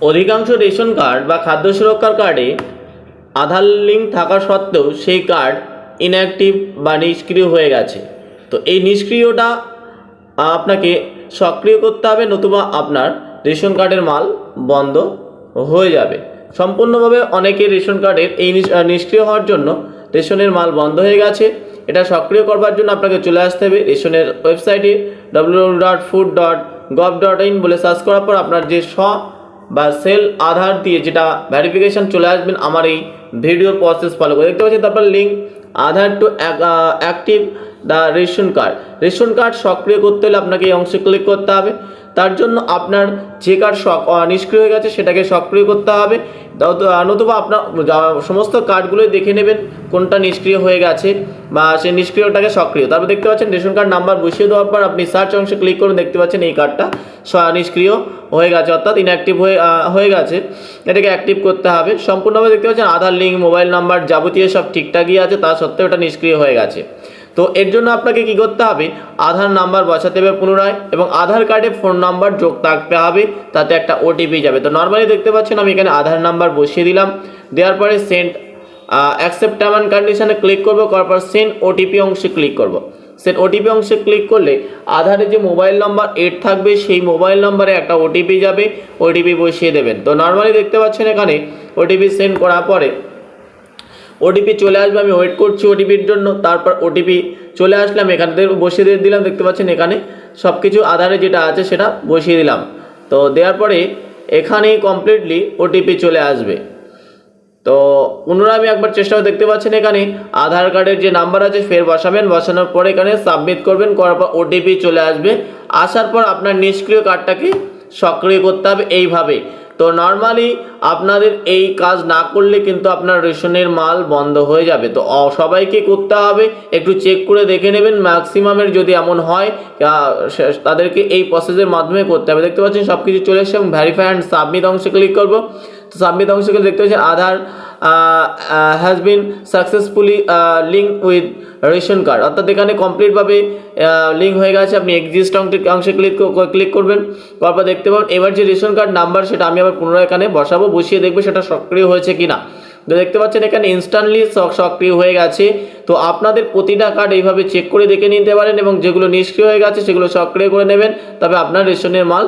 অধিকাংশ ration card বা খাদ্য সুরক্ষার কার্ডে আধার লিঙ্ক থাকা সত্ত্বেও সেই কার্ড ইনঅ্যাক্টিভ বা নিষ্ক্রিয় হয়ে গেছে। তো এই নিষ্ক্রিয়টা আপনাকে সক্রিয় করতে হবে, নতুবা আপনার রেশন কার্ডের মাল বন্ধ হয়ে যাবে। সম্পূর্ণভাবে অনেকের রেশন কার্ডের এই নিষ্ক্রিয় হওয়ার জন্য রেশনের মাল বন্ধ হয়ে গেছে। এটা সক্রিয় করবার জন্য আপনাকে চলে আসতে হবে রেশনের ওয়েবসাইটে W dot food dot gov dot in বলে সার্চ করার পর আপনার যে স বা সেল আধার দিয়ে যেটা ভ্যারিফিকেশান চলে আসবেন আমার এই ভিডিও প্রসেস ফলো করে। দেখতে পাচ্ছি তারপর link Aadhaar to active the ration card. Ration card সক্রিয় করতে হলে আপনাকে এই অংশে ক্লিক করতে হবে। তার জন্য আপনার যে কার্ড নিষ্ক্রিয় হয়ে গেছে সেটাকে সক্রিয় করতে হবে। নতুবা আপনার সমস্ত কার্ডগুলোই দেখে নেবেন কোনটা নিষ্ক্রিয় হয়ে গেছে বা সেই নিষ্ক্রিয়টাকে সক্রিয়। তারপর দেখতে পাচ্ছেন রেশন কার্ড নাম্বার বসিয়ে দেওয়ার পর আপনি সার্চ অংশে ক্লিক করুন, দেখতে পাচ্ছেন এই কার্ডটা নিষ্ক্রিয় হয়ে গেছে, অর্থাৎ ইনঅ্যাক্টিভ হয়ে হয়ে গেছে। এটাকে অ্যাক্টিভ করতে হবে। সম্পূর্ণভাবে দেখতে পাচ্ছেন আধার লিঙ্ক মোবাইল নাম্বার যাবতীয় সব ঠিকঠাকই আছে, তা সত্ত্বেও এটা নিষ্ক্রিয় হয়ে গেছে। তো এর জন্য আপনাকে কি করতে হবে? আধার নাম্বার বসাতে হবে পুনরায় এবং আধার কার্ডে ফোন নাম্বার যোগ থাকতে হবে, তাতে একটা ওটিপি যাবে। তো নর্মালি দেখতে পাচ্ছেন আমি এখানে আধার নাম্বার বসিয়ে দিলাম। দেওয়ার পরে সেন্ড অ্যাকসেপ্ট টার্ম অ্যান্ড কন্ডিশনে ক্লিক করব, করার পর সেন্ড ওটিপি অংশে ক্লিক করব। সেন্ড ওটিপি অংশে ক্লিক করলে আধারে যে মোবাইল নাম্বার এড থাকবে, সেই মোবাইল নাম্বারে একটা ওটিপি যাবে ওটিপি বসিয়ে দেবেন। তো নর্মালি দেখতে পাচ্ছেন এখানে ওটিপি সেন্ড করার পরে ওটিপি চলে আসবে, আমি ওয়েট করছি ওটিপির জন্য। তারপর ওটিপি চলে আসলাম এখানে দিয়ে বসিয়ে দিয়ে দিলাম, দেখতে পাচ্ছেন এখানে সব কিছু আধারে যেটা আছে সেটা বসিয়ে দিলাম। তো দেওয়ার পরে এখানে কমপ্লিটলি ওটিপি চলে আসবে। তো পুনরায় আমি একবার চেষ্টা দেখতে পাচ্ছেন এখানে আধার কার্ডের যে নাম্বার আছে, ফের বসাবেন, বসানোর পর এখানে সাবমিট করবেন, করার পর ওটিপি চলে আসবে। আসার পর আপনার নিষ্ক্রিয় কার্ডটাকে সক্রিয় করতে হবে এইভাবে। তো নর্মালি আপনাদের এই কাজ না করলে কিন্তু আপনার রেশনের মাল বন্ধ হয়ে যাবে। তো সবাইকে করতে হবে, একটু চেক করে দেখে নেবেন ম্যাক্সিমামের যদি এমন হয় তাদেরকে এই প্রসেসের মাধ্যমে করতে হবে। দেখতে পাচ্ছেন সব কিছু চলে এসেছে এবং ভ্যারিফাই অ্যান্ড সাবমিট অংশে ক্লিক করব। তো সাবমিট অংশে দেখতে পাচ্ছেন Aadhaar has been successfully link with ration card অর্থাৎ এখানে কমপ্লিটভাবে লিঙ্ক হয়ে গেছে। আপনি এক্সিস্ট অংশে ক্লিক ক্লিক করবেন। তারপর দেখতে পাবেন, এবার যে রেশন কার্ড নাম্বার সেটা আমি আবার পুনরায় এখানে বসাবো। বসিয়ে দেখবে সেটা সক্রিয় হয়েছে কিনা। তো দেখতে পাচ্ছেন এখানে ইনস্ট্যান্টলি সক্রিয় হয়ে গেছে। তো আপনাদের প্রতিটা কার্ড এইভাবে চেক করে দেখে নিতে পারেন এবং যেগুলো নিষ্ক্রিয় হয়ে গেছে সেগুলো সক্রিয় করে নেবেন। তবে আপনার রেশনের মাল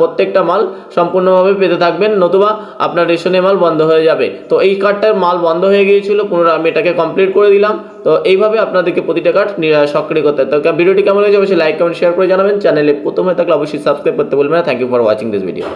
প্রত্যেকটা মাল সম্পূর্ণভাবে পেতে থাকবেন, নতুবা আপনার রেশনের মাল বন্ধ হয়ে যাবে। তো এই কার্ডটার মাল বন্ধ হয়ে গিয়েছিল, পুনরায় আমি এটাকে কমপ্লিট করে দিলাম। তো এইভাবে আপনাদেরকে প্রতিটা কার্ড সক্রিয় করতে তো ভিডিওটি কেমন হয়েছে অবশ্যই লাইক কমেন্ট শেয়ার করে জানাবেন। চ্যানেলে প্রথমে থাকলে অবশ্যই সাবস্ক্রাইব করতে বলবেন thank you for watching this video